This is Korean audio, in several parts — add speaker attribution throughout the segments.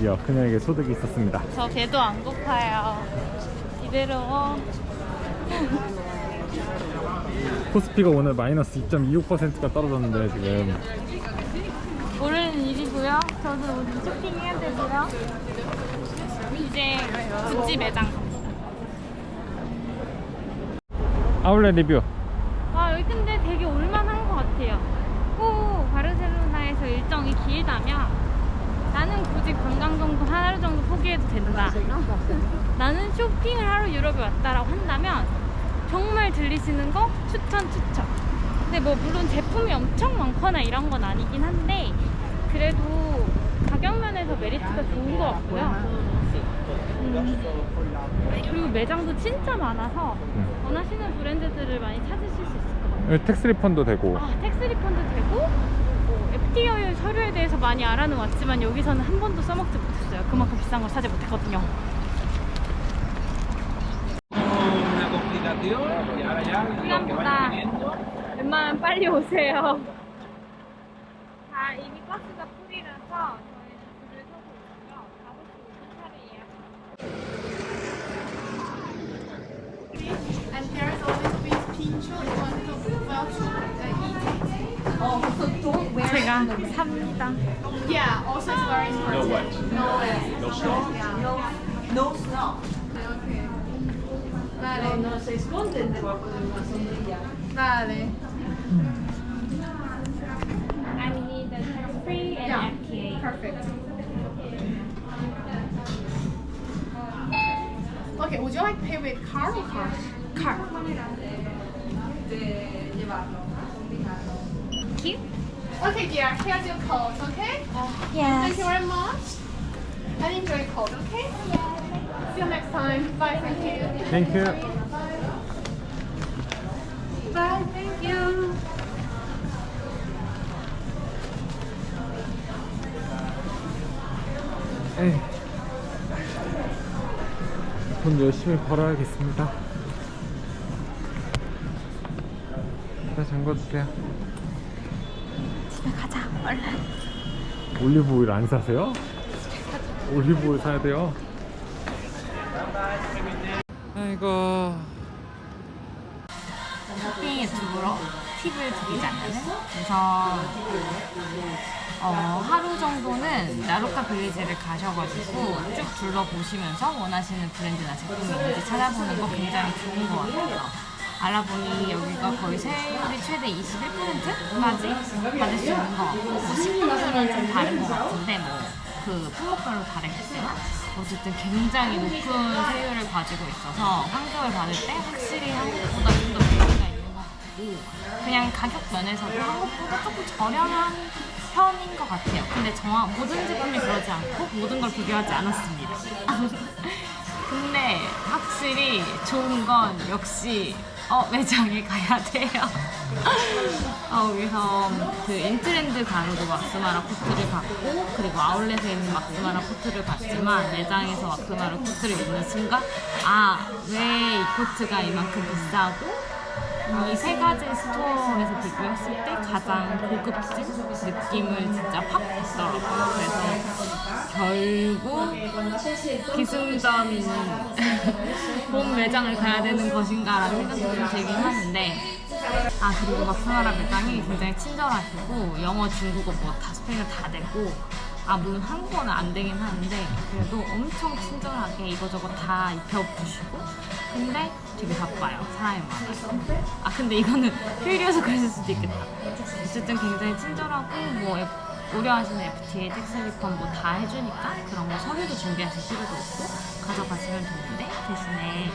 Speaker 1: 드디어 그녀에게 소득이 있었습니다.
Speaker 2: 저 배도 안 고파요. 이대로 어,
Speaker 1: 코스피가 오늘 마이너스 2.26%가 떨어졌는데 지금
Speaker 2: 모르는 일이고요. 저도 오늘 쇼핑해야 되고요. 이제 구찌 매장 갑니다.
Speaker 1: 아울렛 리뷰.
Speaker 2: 와 여기 근데 되게 올만한 것 같아요. 꼭 바르셀로나에서 일정이 길다면 나는 굳이 관광 정도 하루 정도 포기해도 된다. 나는 쇼핑을 하러 유럽에 왔다라고 한다면 정말 들리시는 거 추천 추천. 근데 뭐 물론 제품이 엄청 많거나 이런 건 아니긴 한데 그래도 가격 면에서 메리트가 좋은 것 같고요. 음, 그리고 매장도 진짜 많아서
Speaker 1: 음.
Speaker 2: 원하시는 브랜드들을 많이 찾으실 수 있을 것 같아요.
Speaker 1: 여기 텍스 리펀도 되고
Speaker 2: 아, 텍스 리펀드 되고 뭐 FTA 서류에 대해서 많이 알아는 왔지만 여기서는 한 번도 써먹지 못했어요. 그만큼 비싼 걸 사지 못했거든요.
Speaker 3: viniendo.
Speaker 2: 웬만하면 빨리 오세요. 아, 이미 버스가 풀이라서 저희는 줄을 서고 있고요. 5시 5분 차를 예약.
Speaker 4: And there's always with pincho, you want to well to uh, eat.
Speaker 2: 제 가 삽니다.
Speaker 4: Yeah, also it's very important. No what? No snow. No, no snow. Okay. Vale. No, se esconden debajo de una sombrilla. Vale.
Speaker 2: I need the tax-free and
Speaker 4: Yeah.
Speaker 2: FTA.
Speaker 4: Perfect. Okay, would you like to pay with card or card? Card.
Speaker 2: Cute?
Speaker 4: Okay, dear, here's your code, okay? Thank you very much. And enjoy your code, okay? See you next time. Bye, thank you.
Speaker 1: 땡큐.
Speaker 4: Bye, thank you.
Speaker 1: 에이. 돈 열심히 벌어야겠습니다. 자, 잠궈주세요.
Speaker 2: 집에 가자, 얼른.
Speaker 1: 올리브 오일 안 사세요? 올리브 오일 사야 돼요. 아이고.
Speaker 2: 쇼핑 유튜브로 팁을 드리자면 우선 어, 하루 정도는 나루카 빌리지를 가셔가지고 쭉 둘러보시면서 원하시는 브랜드나 제품이 있는지 찾아보는 거 굉장히 좋은 것 같아요. 알아보니 여기가 거의 세율이 최대 21%까지 받을 수 있는 것 같고 뭐 식품수는 좀 다른 것 같은데 뭐 그 품목별로 다르겠지만 어쨌든 굉장히 높은 세율을 가지고 있어서 환급을 받을 때 확실히 한국보다 좀더 메리트가 있는 것 같고 그냥 가격 면에서도 한국보다 조금 저렴한 편인 것 같아요. 근데 정확 모든 제품이 그러지 않고 모든 걸 비교하지 않았습니다. 근데 확실히 좋은 건 역시 어, 매장에 가야 돼요. 어, 여기서 그 인트렌드 가로도 막스마라 코트를 받고 그리고 아울렛에 있는 막스마라 코트를 받지만 매장에서 막스마라 코트를 입는 순간 아 왜 이 코트가 이만큼 비싸고 이 세 가지 스토어에서 비교했을 때 가장 고급진 느낌을 진짜 확 받더라고요. 그래서 결국 기승전 본 매장을 가야 되는 것인가라는 생각도 좀 들긴 하는데 아 그리고 막스마라 매장이 굉장히 친절하시고 영어, 중국어 뭐 다 스페인어 다 되고 아 물론 한국어는 안 되긴 하는데 그래도 엄청 친절하게 이거저거 다 입혀주시고 근데 되게 바빠요 사람이 많아요 아 근데 이거는 휴일이어서 그랬을 수도 있겠다. 어쨌든 굉장히 친절하고 뭐 우려하시는 FTA 텍스 리펀 뭐 다 해주니까 그런 거 서류도 준비하실 필요도 없고 가져가시면 되는데 대신에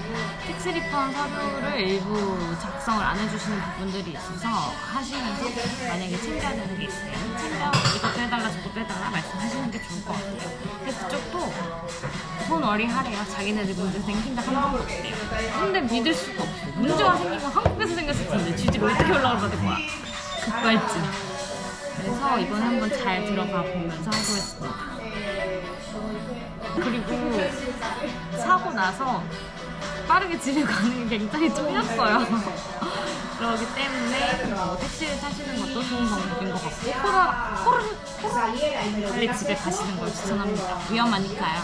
Speaker 2: 텍스 리펀 서류를 일부 작성을 안 해주시는 부분들이 있어서 하시면서 만약에 챙겨야 되는 게 있으면 챙겨 이것도 해달라 저것도 해달라 말씀하시는 게 좋을 것 같아요. 근데 그쪽도 손어리 하래요. 자기네들 문제 생긴다 한 번도 없대요 근데 믿을 수가 없어 문제가 건 한국에서 생겼을 텐데 쥐지를 어떻게 연락을 받을 거야? 급발진 그래서 이번에 한번 잘 들어가 보면서 하고 했습니다. 그리고 사고 나서 빠르게 집에 가는 게 굉장히 쫄렸어요. 그렇기 때문에 뭐 택시를 타시는 것도 좋은 방법인 것 같고 코로나, 코로나, 빨리 집에 가시는 걸 추천합니다. 위험하니까요.